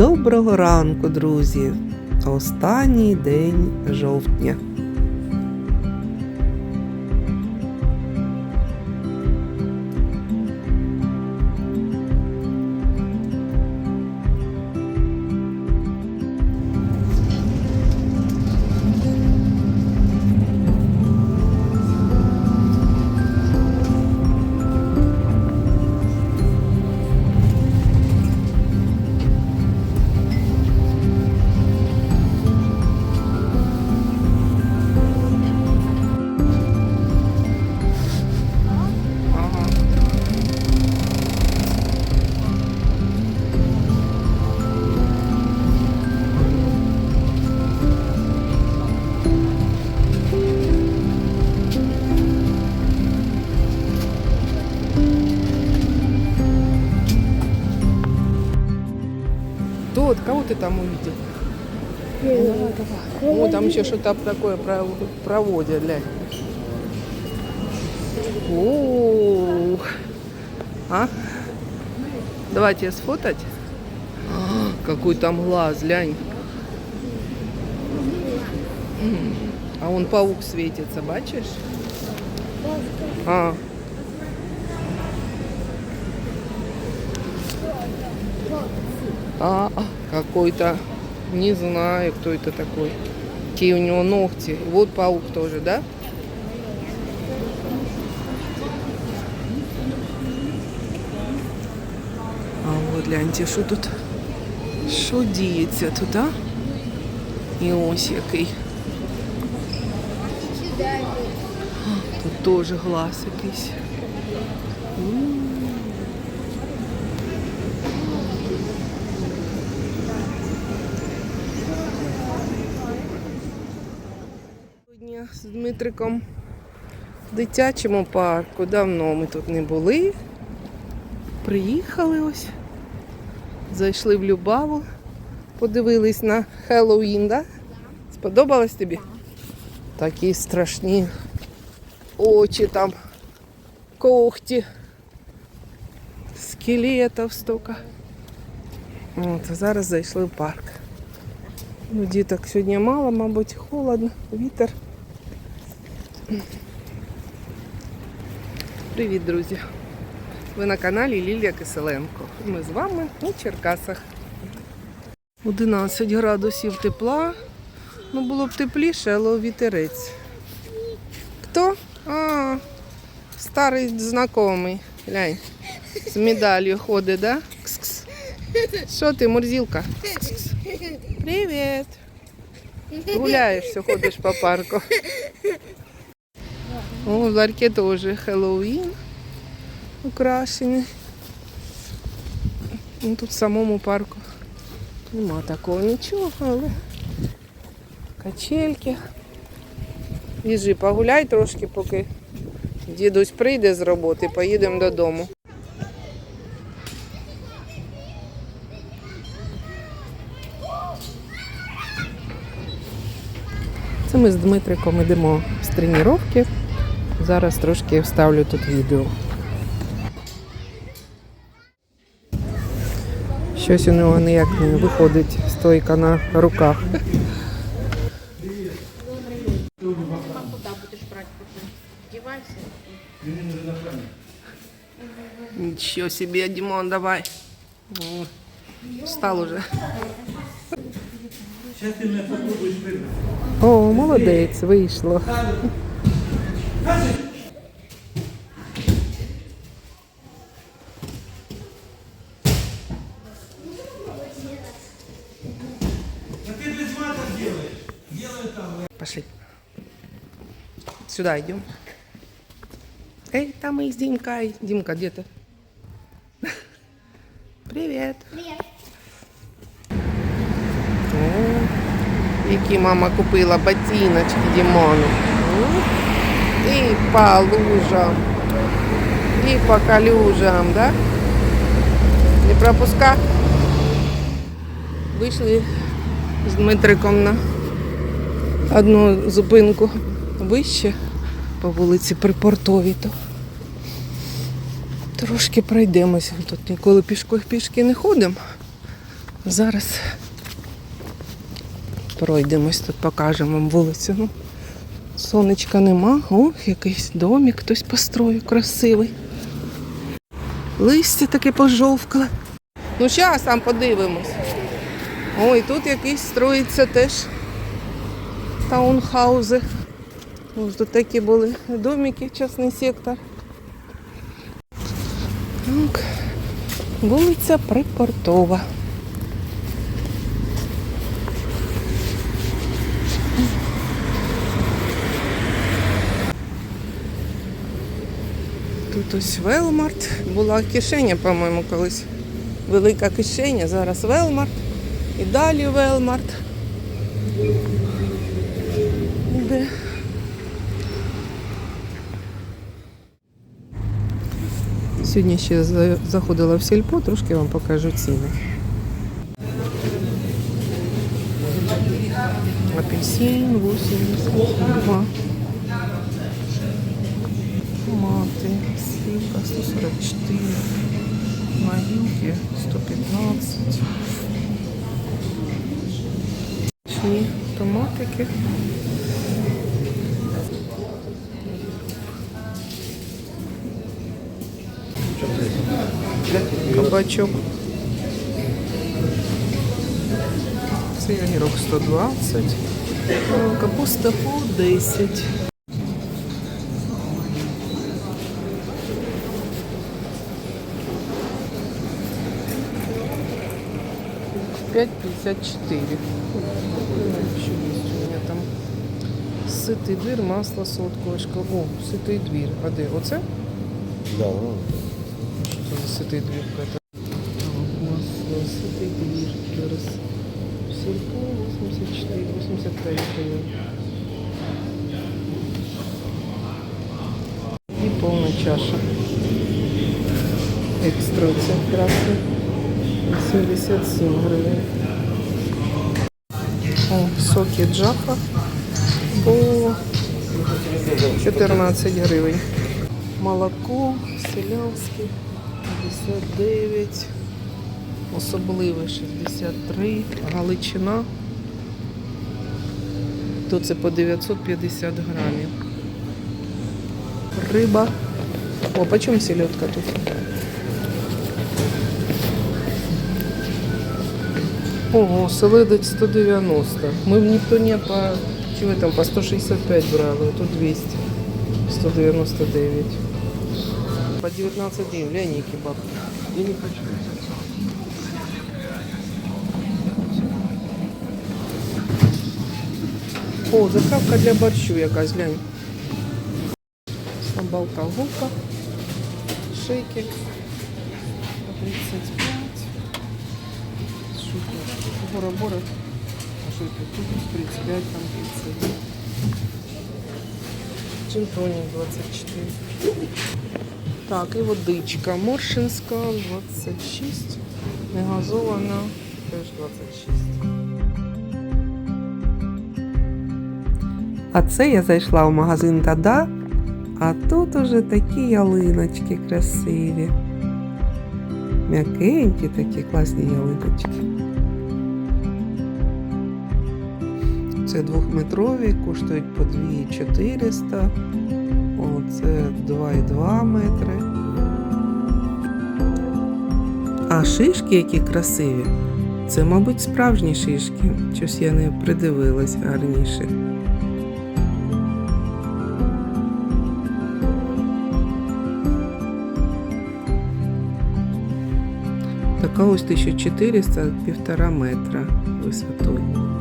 Доброго ранку, друзі! Останній день жовтня. Ты там увидел? Давай, давай. О, там еще что-то такое про- проводят, глянь. О, а? Давайте сфотать. А, Какой там глаз, глянь. А он паук светится, бачишь? А. А, а, какой-то, не знаю, кто это такой. Какие у него ногти. Вот паук тоже, да? А от гляньте, що тут. Що діється тут, а? І ось який. Тут теж глаз якийсь. З Дмитриком в дитячому парку. Давно ми тут не були. Приїхали ось. Зайшли в Любаву, подивились на Хеллоуін, да? Сподобалось тобі? Такі страшні очі там, когті, скелетів стока. От, зараз зайшли в парк. Ну, діток сьогодні мало, мабуть, холодно, вітер. Привіт, друзі! Ви на каналі Лілія Киселенко. Ми з вами у Черкасах. 11 градусів тепла. Ну, було б тепліше, але вітерець. Хто? А, старий знайомий. Глянь, з медаллю ходить, да? Кс-кс. Що ти, Мурзілка? Кс-кс. Привіт. Гуляєшся, ходиш по парку. О, в Ларьке теж Хеллоуін украшені. Ну, тут в самому парку нема такого нічого, але качельки. Біжи, погуляй трошки, поки дідусь прийде з роботи, поїдемо додому. Це ми з Дмитриком йдемо з тренування. Зараз трошки вставлю тут відео. Щось у нього ніяк не виходить стойка на руках. Ничего себе, Димон, давай. Встал уже. О, молодець, вийшло. Пошли. Сюда идем. Эй, там и Димка. Димка, где ты? Привет. Привет. О, які мама купила ботиночки Дімону. І по лужам, і по калюжам, да? Не пропуска. Вийшли з Дмитриком на одну зупинку вище по вулиці Припортовій. То трошки пройдемося. Тут ніколи пішки, пішки не ходимо. Зараз пройдемось тут, покажемо вам вулицю. Ну, сонечка нема. О, якийсь домик хтось построїв красивий. Листя таке пожовкле. Ну, зараз там подивимось. Ой, тут якийсь строїться теж таунхаузи. Ось тут такі були домики, частний сектор. Так. Вулиця Припортова. Тут Велмарт. Була кишеня, по-моєму, колись. Велика кишеня, зараз Велмарт. І далі Велмарт. Де? Сьогодні ще заходила в сільпо, трошки вам покажу ціни. Апельсин 82. Томати, сливка 144. Могилки 115. Чні томатики. Кабачок. Цей огірок 120. О, Капуста по 10. Пять пятьдесят четыре. Еще есть у меня там ситий двір, масло солодковишка. О, ситий двір. А де? Оце? Да, ну, Що це за ситий двір? Масло, ситий двір. Зараз. Сільпо 84, 85 гривень. І повна чаша. Екстра це красний. 77 гривень. О, соки джафа по 14 гривень. Молоко селянське 59, особливе 63, галичина. То це по 950 грамів. Риба. О, по чому селедка тут? Ого, селедець 190. Ми ніхто не по, чи ви там по 165 брали, а тут 200. 199. По 19 гривен, глянь, які бабки. я не хочу. О, заправка для борщу якась, глянь. Самбалка гулка. Шейки. По 35. Бора-бора. А що тут? Тут 35, там 30. Джинтоник 24. Так, і водичка. Моршинська 26. Негазована теж 26. А це я зайшла в магазин Дада, а тут уже такі ялиночки красиві. М'якенькі такі класні ялиночки. Це двохметрові, коштують по 2400. О, це 2,2 метри. А шишки, які красиві, це, мабуть, справжні шишки. Щось я не придивилась гарніше. Така ось 1400 півтора метра висотою.